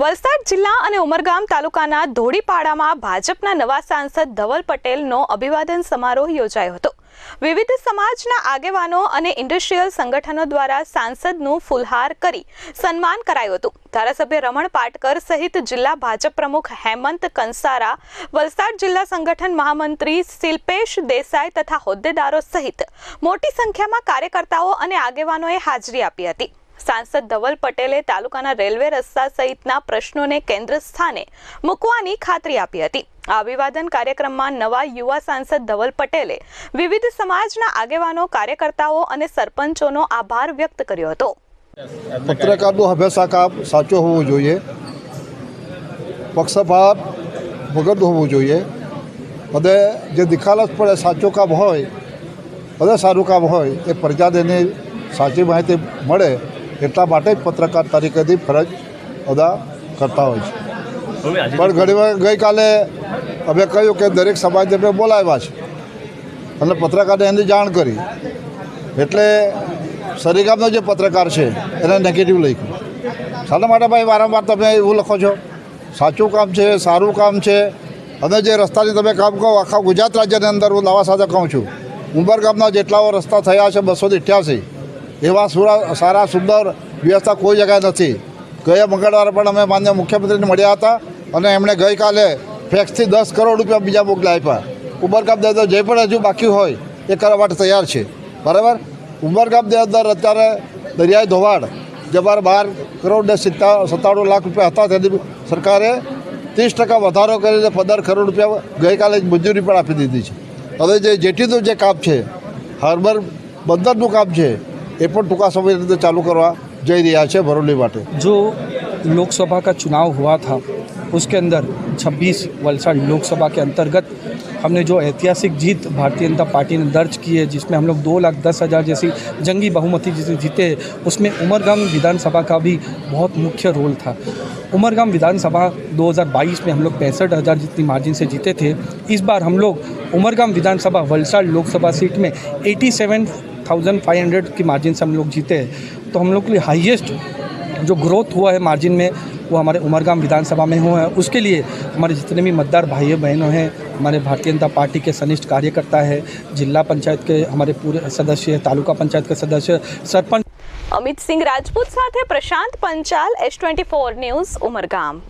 વલસાડ જિલ્લા અને ઉમરગામ તાલુકાના ધોળીપાડામાં ભાજપના નવા સાંસદ ધવલ પટેલનો અભિવાદન સમારોહ યોજાયો હતો. વિવિધ સમાજના આગેવાનો અને ઇન્ડસ્ટ્રીયલ સંગઠનો દ્વારા સાંસદનું ફુલહાર કરી સન્માન કરાયું હતું. ધારાસભ્ય રમણ પાટકર સહિત જિલ્લા ભાજપ પ્રમુખ હેમંત કંસારા, વલસાડ જિલ્લા સંગઠન મહામંત્રી શિલ્પેશ દેસાઈ તથા હોદ્દેદારો સહિત મોટી સંખ્યામાં કાર્યકર્તાઓ અને આગેવાનોએ હાજરી આપી હતી. સાંસદ ધવલ પટેલે તાલુકાના રેલવે રસ્તા સહિતના પ્રશ્નોને કેન્દ્ર સ્થાને મૂકવાની ખાતરી આપી હતી. આ અભિવાદન કાર્યક્રમમાં નવા યુવા સાંસદ ધવલ પટેલે વિવિધ સમાજના આગેવાનો, કાર્યકર્તાઓ અને સરપંચોનો આભાર વ્યક્ત કર્યો હતો. પત્રકારનું કામ સાચું હોવું જોઈએ. પક્ષપાત વગરનું હોવું જોઈએ. અને જે નિખાલસ પડે સાચું કામ હોય, અને સારું કામ હોય, એ પ્રજાને સાચી માહિતી મળે. એટલા માટે પત્રકાર તરીકેથી ફરજ અદા કરતા હોય છે. પણ ઘણી ગઈકાલે અમે કહ્યું કે દરેક સમાજને અમે બોલાવ્યા છે. અને પત્રકારને એની જાણ કરી. એટલે સરીગામનો જે પત્રકાર છે એને નેગેટિવ લખ્યું. શાના માટે ભાઈ વારંવાર તમે એવું લખો છો? સાચું કામ છે સારું કામ છે? અને જે રસ્તાની તમે કામ કહો આખા ગુજરાત રાજ્યની અંદર હું નવા સાથે કહું છું. ઉંબરગામના જેટલાઓ રસ્તા થયા છે બસો અઠ્યાસી એવા સુરા સારા, સુંદર વ્યવસ્થા કોઈ જગ્યાએ નથી. ગયા મંગળવારે પણ અમે માન્ય મુખ્યમંત્રીને મળ્યા હતા અને એમણે ગઈકાલે ફેક્સથી દસ કરોડ રૂપિયા બીજા મોકલા આપ્યા. ઉમરગામ દે જે પણ હજુ બાકી હોય એ કરવા માટે તૈયાર છે. બરાબર? ઉમરગામની અંદર અત્યારે દરિયાઈ ધોવાડ જે બાર કરોડ ને સિત્તા સત્તાણું લાખ રૂપિયા હતા. તેની સરકારે ત્રીસ ટકા વધારો કરીને પંદર કરોડ રૂપિયા ગઈકાલે જ મંજૂરી પણ આપી દીધી છે. હવે જે જેટીનું જે કામ છે, હાર્બર બંદરનું કામ છે એ પણ ટૂંકા સમયની અંદર ચાલુ કરવા જઈ રહ્યા છે ભરોલી માટે जो लोकसभा का चुनाव हुआ था उसके अंदर 26 वलसाड लोकसभा के अंतर्गत हमने जो ऐतिहासिक जीत भारतीय जनता पार्टी ने दर्ज की है जिसमें हम लोग दो लाख दस हज़ार जैसी जंगी बहुमती जिसे जीते हैं, उसमें उमरगाम विधानसभा का भी बहुत मुख्य रोल था उमरगाम विधानसभा 2022 में हम लोग पैंसठ हज़ार जितनी मार्जिन से जीते थे इस बार हम लोग उमरगाम विधानसभा वलसाड लोकसभा सीट में 87,500 की मार्जिन से हम लोग जीते हैं तो हम लोग के लिए हाईएस्ट जो ग्रोथ हुआ है मार्जिन में वो हमारे उमरगाम विधानसभा में हुआ है उसके लिए हमारे जितने भी मतदार भाई बहनों हैं हमारे भारतीय जनता पार्टी के सनिष्ठ कार्यकर्ता है जिला पंचायत के हमारे पूरे सदस्य हैं तालुका पंचायत के सदस्य सरपंच અમિત સિંહ રાજપૂત સાથે Prashant Panchal S twenty four news Umargam